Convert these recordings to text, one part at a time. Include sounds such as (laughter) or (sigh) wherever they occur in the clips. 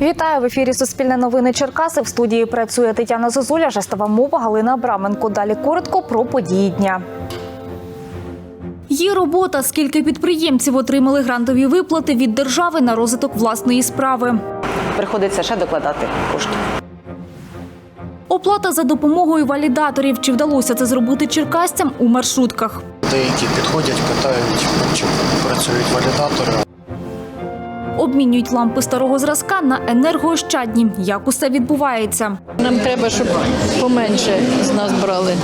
Вітаю в ефірі Суспільне новини Черкаси. В студії працює Тетяна Зозуля, жестова мова Галина Абраменко. Далі коротко про події дня. Є робота. Скільки підприємців отримали грантові виплати від держави на розвиток власної справи. приходиться ще докладати кошти. Оплата за допомогою валідаторів. Чи вдалося це зробити черкасцям у маршрутках? Деякі підходять, питають, чи працюють валідатори. Обмінюють лампи старого зразка на енергоощадні. Як усе відбувається? Нам треба, щоб поменше з нас брали.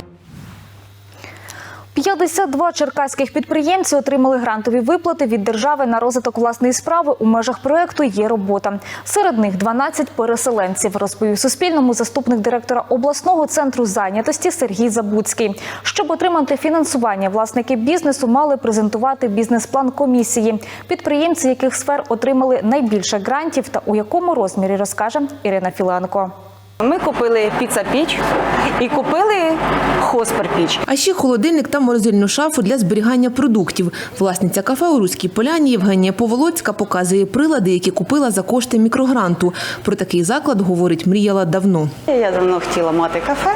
52 черкаських підприємці отримали грантові виплати від держави на розвиток власної справи у межах проекту Є робота. Серед них 12 переселенців, розповів Суспільному заступник директора обласного центру зайнятості Сергій Забуцький. Щоб отримати фінансування, власники бізнесу мали презентувати бізнес-план комісії. Підприємці яких сфер отримали найбільше грантів та у якому розмірі розкаже Ірина Філенко. Ми купили піца-піч і купили хоспер-піч. А ще холодильник та морозильну шафу для зберігання продуктів. Власниця кафе у Руській Поляні Євгенія Поволоцька показує прилади, які купила за кошти мікрогранту. Про такий заклад, говорить, мріяла давно. Я давно хотіла мати кафе,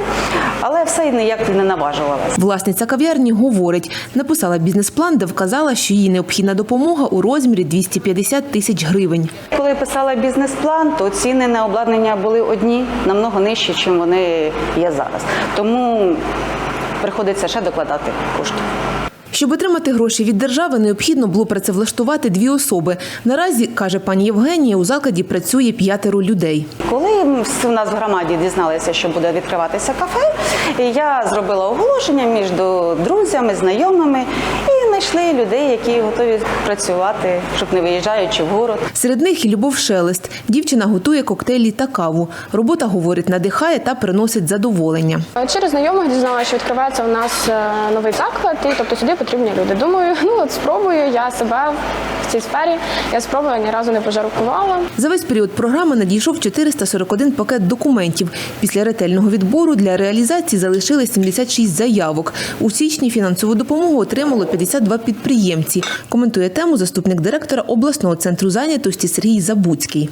але все ніяк не наважувалася. Власниця кав'ярні говорить, написала бізнес-план, де вказала, що їй необхідна допомога у розмірі 250 тисяч гривень. Коли писала бізнес-план, то ціни на обладнання були одні, намного нижчі, ніж вони є зараз. Тому приходиться ще докладати кошти. Щоб отримати гроші від держави, необхідно було працевлаштувати дві особи. Наразі, каже пані Євгенія, у закладі працює п'ятеро людей. Коли у нас в громаді дізналися, що буде відкриватися кафе, я зробила оголошення між друзями, знайомими знайшли людей, які готові працювати, щоб не виїжджаючи в город. Серед них і Любов Шелест. Дівчина готує коктейлі та каву. Робота, говорить, надихає та приносить задоволення. Через знайомих дізналася, що відкривається у нас е, новий заклад, і тобто сюди потрібні люди. Думаю, (laughs) ну от спробую я себе в цій сфері. Я спробую ні разу не пожаркувала. За весь період програми надійшов 441 пакет документів. Після ретельного відбору для реалізації залишили 76 заявок. У січні фінансову допомогу отримало 52 підприємці. Коментує тему заступник директора обласного центру зайнятості Сергій Забуцький.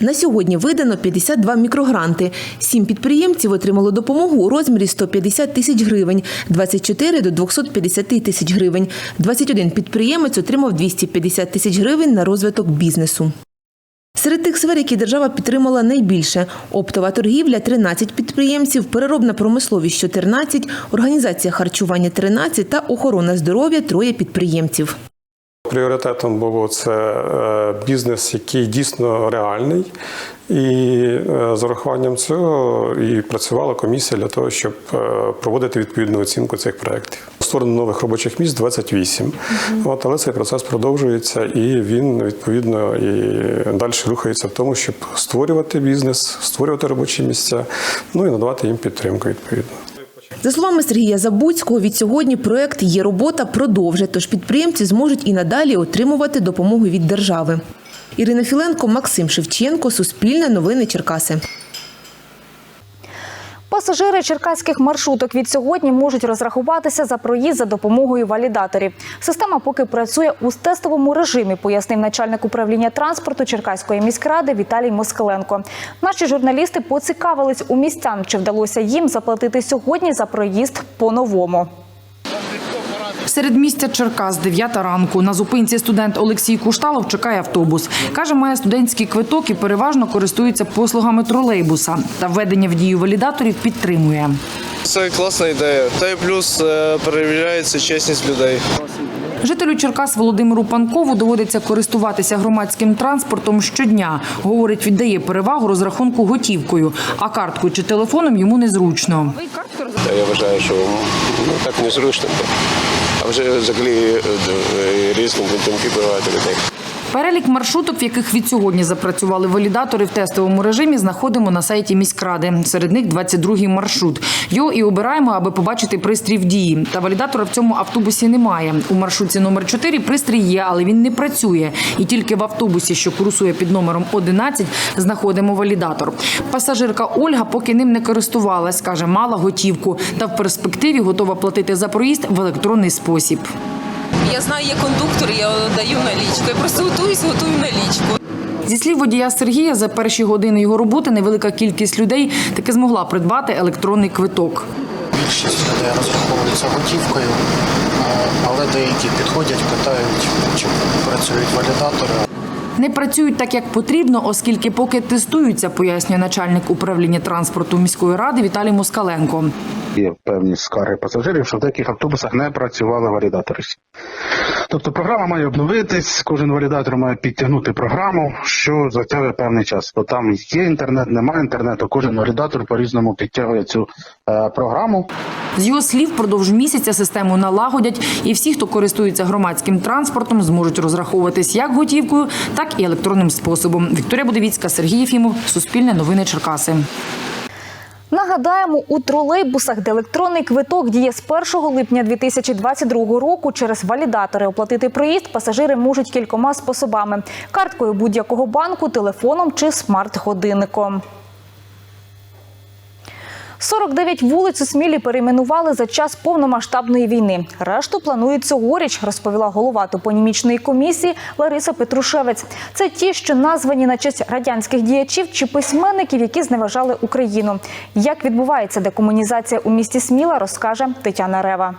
На сьогодні видано 52 мікрогранти. Сім підприємців отримало допомогу у розмірі 150 тисяч гривень, 24 до 250 тисяч гривень. 21 підприємець отримав 250 тисяч гривень на розвиток бізнесу. Серед тих сфер, які держава підтримала найбільше – оптова торгівля – 13 підприємців, переробна промисловість – 14, організація харчування – 13 та охорона здоров'я – троє підприємців. Пріоритетом було це е, бізнес, який дійсно реальний, і е, з урахуванням цього і працювала комісія для того, щоб е, проводити відповідну оцінку цих проєктів. Створено нових робочих місць 28. От, але цей процес продовжується і він відповідно і далі рухається в тому, щоб створювати бізнес, створювати робочі місця, ну і надавати їм підтримку відповідно. За словами Сергія Забуцького, від сьогодні проект «Є робота» продовжить, тож підприємці зможуть і надалі отримувати допомогу від держави. Ірина Філенко, Максим Шевченко, Суспільне новини Черкаси. Пасажири черкаських маршруток від сьогодні можуть розрахуватися за проїзд за допомогою валідаторів. Система поки працює у тестовому режимі, пояснив начальник управління транспорту Черкаської міськради Віталій Москаленко. Наші журналісти поцікавились у містян, чи вдалося їм заплатити сьогодні за проїзд по-новому. Серед місця Черкас, 9 ранку. На зупинці студент Олексій Кушталов чекає автобус. Каже, має студентський квиток і переважно користується послугами тролейбуса. Та введення в дію валідаторів підтримує. Це класна ідея. Та й плюс е, перевіряється чесність людей. Жителю Черкас Володимиру Панкову доводиться користуватися громадським транспортом щодня. Говорить, віддає перевагу розрахунку готівкою, а карткою чи телефоном йому незручно. Я вважаю, що ну, так незручно. Взагалі е, е, різні думки бувають людей. Перелік маршруток, в яких від сьогодні запрацювали валідатори в тестовому режимі, знаходимо на сайті міськради. Серед них 22-й маршрут. Його і обираємо, аби побачити пристрій в дії. Та валідатора в цьому автобусі немає. У маршрутці номер 4 пристрій є, але він не працює. І тільки в автобусі, що курсує під номером 11, знаходимо валідатор. Пасажирка Ольга поки ним не користувалась, каже, мала готівку. Та в перспективі готова платити за проїзд в електронний спосіб. Я знаю, є кондуктор, я даю налічку. Я просто готуюсь, готую налічку. Зі слів водія Сергія, за перші години його роботи невелика кількість людей таки змогла придбати електронний квиток. Більшість людей розраховується готівкою, але деякі підходять, питають, чи працюють валідатори. Не працюють так, як потрібно, оскільки поки тестуються, пояснює начальник управління транспорту міської ради Віталій Москаленко. Є певні скарги пасажирів, що в деяких автобусах не працювали валідатори. Тобто програма має обновитись, кожен валідатор має підтягнути програму, що затягує певний час. Бо там є інтернет, немає інтернету. Кожен валідатор по-різному підтягує цю е, програму. З його слів, впродовж місяця систему налагодять, і всі, хто користується громадським транспортом, зможуть розраховуватись як готівкою, так і електронним способом. Вікторія Будовіцька, Сергій Єфімов, Суспільне новини Черкаси. Нагадаємо, у тролейбусах, де електронний квиток діє з 1 липня 2022 року, через валідатори оплатити проїзд пасажири можуть кількома способами: карткою будь-якого банку, телефоном чи смарт-годинником. 49 вулиць у Смілі перейменували за час повномасштабної війни. Решту планують цьогоріч, розповіла голова топонімічної комісії Лариса Петрушевець. Це ті, що названі на честь радянських діячів чи письменників, які зневажали Україну. Як відбувається декомунізація у місті Сміла, розкаже Тетяна Рева.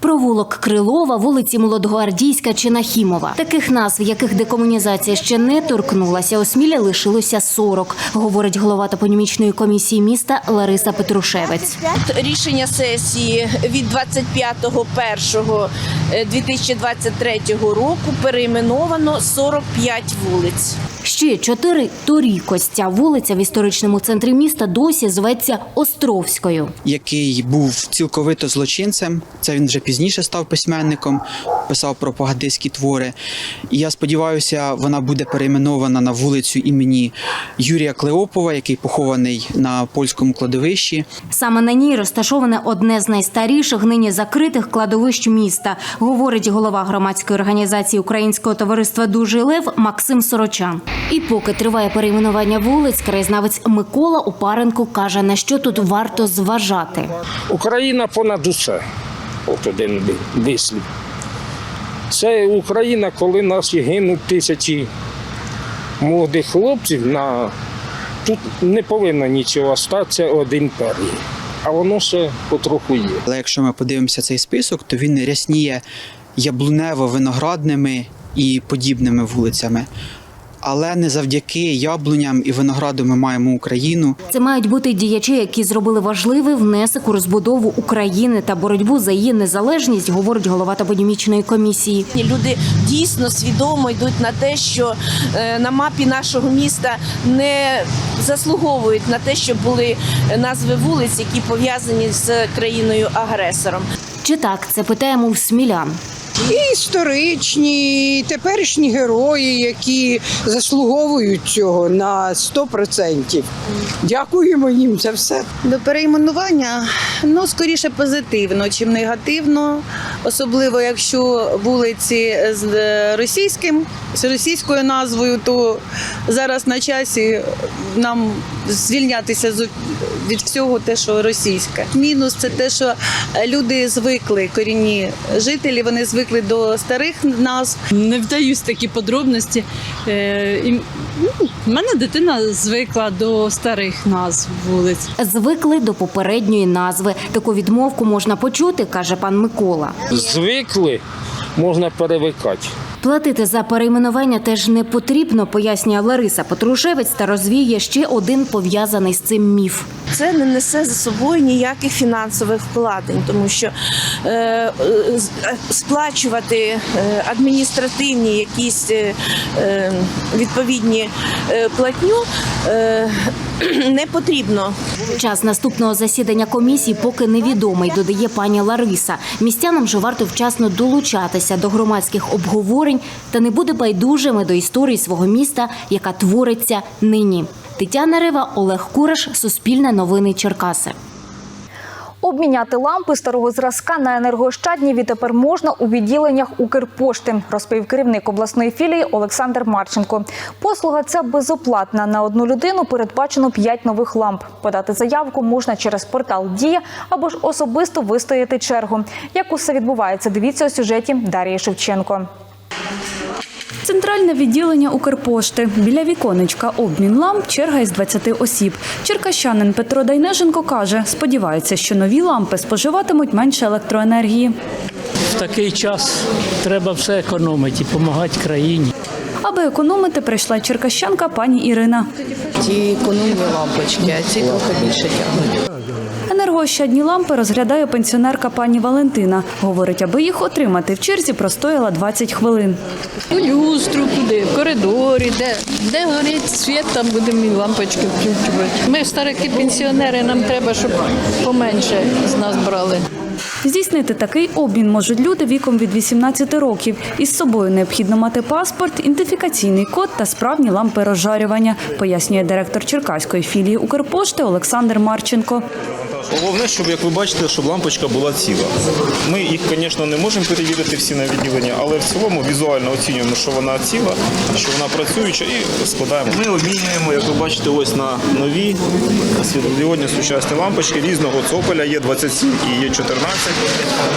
Провулок Крилова, вулиці Молодогвардійська чи Нахімова. Таких назв, яких декомунізація ще не торкнулася, у Смілі лишилося 40, говорить голова топонімічної комісії міста Лариса Петрушевець. Рішення сесії від 25.01.2023 року перейменовано 45 вулиць. Ще чотири торік ось ця вулиця в історичному центрі міста досі зветься Островською. який був цілковито злочинцем. Це він вже пізніше став письменником, писав пропагандистські твори. І я сподіваюся, вона буде перейменована на вулицю імені Юрія Клеопова, який похований на польському кладовищі. Саме на ній розташоване одне з найстаріших нині закритих кладовищ міста, говорить голова громадської організації Українського товариства Дужий Лев Максим Сорочан. І поки триває перейменування вулиць, краєзнавець Микола Опаренко каже, на що тут варто зважати. Україна понад усе. Один вислів. Це Україна, коли нас гинуть тисячі молодих хлопців на тут не повинно нічого статися од імперії. А воно ще потроху є. Але якщо ми подивимося цей список, то він рясніє яблунево-виноградними і подібними вулицями. Але не завдяки яблуням і винограду ми маємо Україну. Це мають бути діячі, які зробили важливий внесок у розбудову України та боротьбу за її незалежність, говорить голова топонімічної комісії. Люди дійсно свідомо йдуть на те, що е, на мапі нашого міста не заслуговують на те, щоб були назви вулиць, які пов'язані з країною агресором. Чи так це питаємо у смілян? І історичні, і теперішні герої, які заслуговують цього на 100%. Дякуємо їм за все. До перейменування ну скоріше позитивно, чим негативно, особливо якщо вулиці з е, російським з російською назвою, то зараз на часі нам звільнятися з- від всього те, що російське. Мінус це те, що люди звикли, корінні жителі, вони звикли до старих назв. Не вдаюсь такі подробності. Е, і, ну, мене дитина звикла до старих назв вулиць. Звикли до попередньої назви. Таку відмовку можна почути, каже пан Микола. Звикли, можна перевикати. Платити за перейменування теж не потрібно, пояснює Лариса Петрушевець та розвіє ще один пов'язаний з цим міф. Це не несе за собою ніяких фінансових вкладень, тому що е, е, сплачувати е, адміністративні якісь відповідні платню (clears throat) не потрібно. Час наступного засідання комісії поки невідомий, додає пані Лариса. Містянам же варто вчасно долучатися до громадських обговорень та не бути байдужими до історії свого міста, яка твориться нині. Тетяна Рева, Олег Кураш, Суспільне новини Черкаси. Обміняти лампи старого зразка на енергоощадні відтепер можна у відділеннях Укрпошти, розповів керівник обласної філії Олександр Марченко. Послуга ця безоплатна. На одну людину передбачено 5 нових ламп. Подати заявку можна через портал Дія або ж особисто вистояти чергу. Як усе відбувається, дивіться у сюжеті Дарії Шевченко. Центральне відділення Укрпошти. Біля віконечка обмін ламп черга із 20 осіб. Черкащанин Петро Дайнеженко каже, сподівається, що нові лампи споживатимуть менше електроенергії. В такий час треба все економити і допомагати країні. Аби економити, прийшла черкащанка пані Ірина. Ті економні лампочки, а ці трохи більше тягнуть. Енергоощадні лампи розглядає пенсіонерка пані Валентина. Говорить, аби їх отримати в черзі, простояла 20 хвилин. У люстру куди, в коридорі, де, де горить світ, там будемо і лампочки включувати. Ми старики пенсіонери, нам треба, щоб поменше з нас брали. Здійснити такий обмін можуть люди віком від 18 років. Із собою необхідно мати паспорт, ідентифікаційний код та справні лампи розжарювання, пояснює директор Черкаської філії Укрпошти Олександр Марченко. Головне, щоб як ви бачите, щоб лампочка була ціла. Ми їх, звісно, не можемо перевірити всі на відділення, але в цілому візуально оцінюємо, що вона ціла, що вона працююча, і складаємо. Ми обмінюємо, як ви бачите, ось на нові світлодіодні сучасні лампочки різного цоколя. Є 27 і є 14,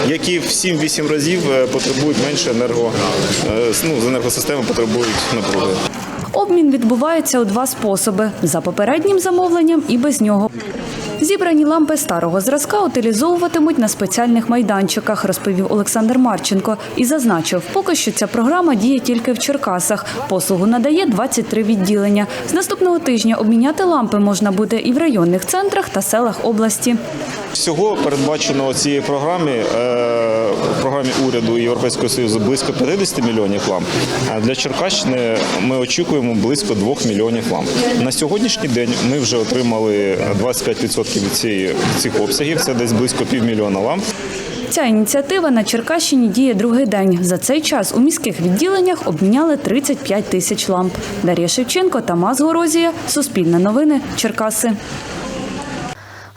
які в 7-8 разів е, потребують менше енерго, е, ну, з енергосистеми потребують напруги. Обмін відбувається у два способи: за попереднім замовленням і без нього. Зібрані лампи старого зразка утилізовуватимуть на спеціальних майданчиках, розповів Олександр Марченко і зазначив, поки що ця програма діє тільки в Черкасах. Послугу надає 23 відділення. З наступного тижня обміняти лампи можна буде і в районних центрах та селах області. Всього передбачено у цій програмі е, в програмі уряду Європейського Союзу близько 50 мільйонів ламп. А для Черкащини ми очікуємо близько 2 мільйонів ламп. На сьогоднішній день ми вже отримали 25% від цієї цих обсягів. Це десь близько півмільйона ламп. Ця ініціатива на Черкащині діє другий день. За цей час у міських відділеннях обміняли 35 тисяч ламп. Дар'я Шевченко, Тамас Горозія, Суспільне новини, Черкаси.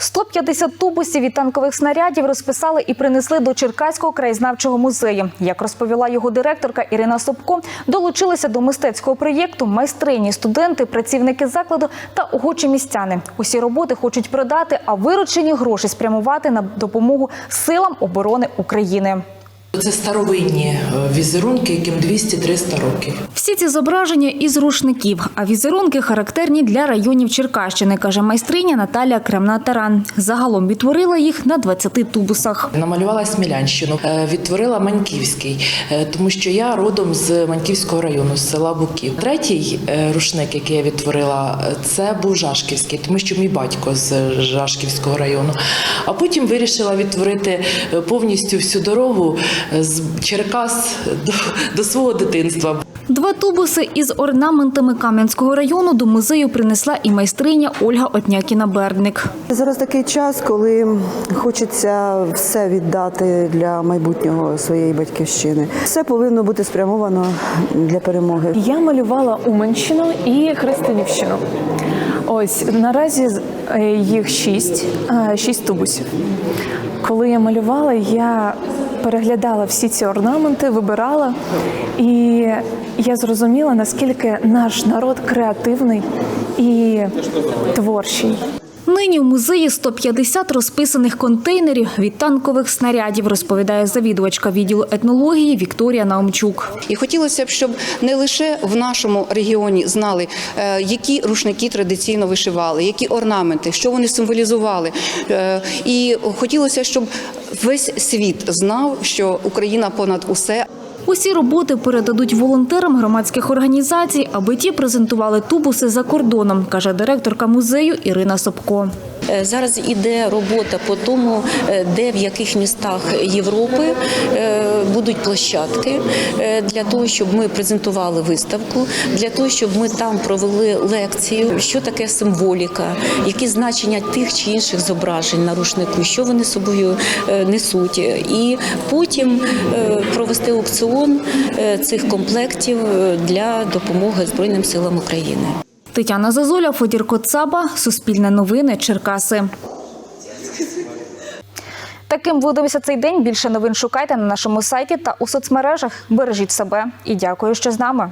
150 тубусів і танкових снарядів розписали і принесли до Черкаського краєзнавчого музею. Як розповіла його директорка Ірина Собко, долучилися до мистецького проєкту майстрині, студенти, працівники закладу та охочі містяни. Усі роботи хочуть продати, а виручені гроші спрямувати на допомогу силам оборони України. Це старовинні е, візерунки, яким 200-300 років. Всі ці зображення із рушників, а візерунки характерні для районів Черкащини, каже майстриня Наталія Кремна-Таран. Загалом відтворила їх на 20 тубусах. Намалювала Смілянщину, е, відтворила Маньківський, е, тому що я родом з Маньківського району, з села Буків. Третій рушник, який я відтворила, це був Жашківський, тому що мій батько з Жашківського району. А потім вирішила відтворити повністю всю дорогу з Черкас до, до свого дитинства. Два тубуси із орнаментами Кам'янського району до музею принесла і майстриня Ольга Отнякіна-Бердник. Зараз такий час, коли хочеться все віддати для майбутнього своєї батьківщини. Все повинно бути спрямовано для перемоги. Я малювала Уманщину і Христинівщину. Ось наразі з- е, їх шість, е, шість тубусів. Коли я малювала, я переглядала всі ці орнаменти, вибирала, і я зрозуміла, наскільки наш народ креативний і творчий. Нині у музеї 150 розписаних контейнерів від танкових снарядів, розповідає завідувачка відділу етнології Вікторія Наумчук. І хотілося б, щоб не лише в нашому регіоні знали, е, які рушники традиційно вишивали, які орнаменти, що вони символізували. Е, І хотілося, щоб весь світ знав, що Україна понад усе. Усі роботи передадуть волонтерам громадських організацій, аби ті презентували тубуси за кордоном, каже директорка музею Ірина Собко. Е, Зараз іде робота по тому, е, де в яких містах Європи е, будуть площадки для того, щоб ми презентували виставку, для того, щоб ми там провели лекцію, що таке символіка, які значення тих чи інших зображень на рушнику, що вони собою несуть, і потім провести аукціон цих комплектів для допомоги Збройним силам України. Тетяна Зазуля, Федір Коцаба, Суспільне новини, Черкаси. Таким видався цей день. Більше новин шукайте на нашому сайті та у соцмережах. Бережіть себе і дякую, що з нами.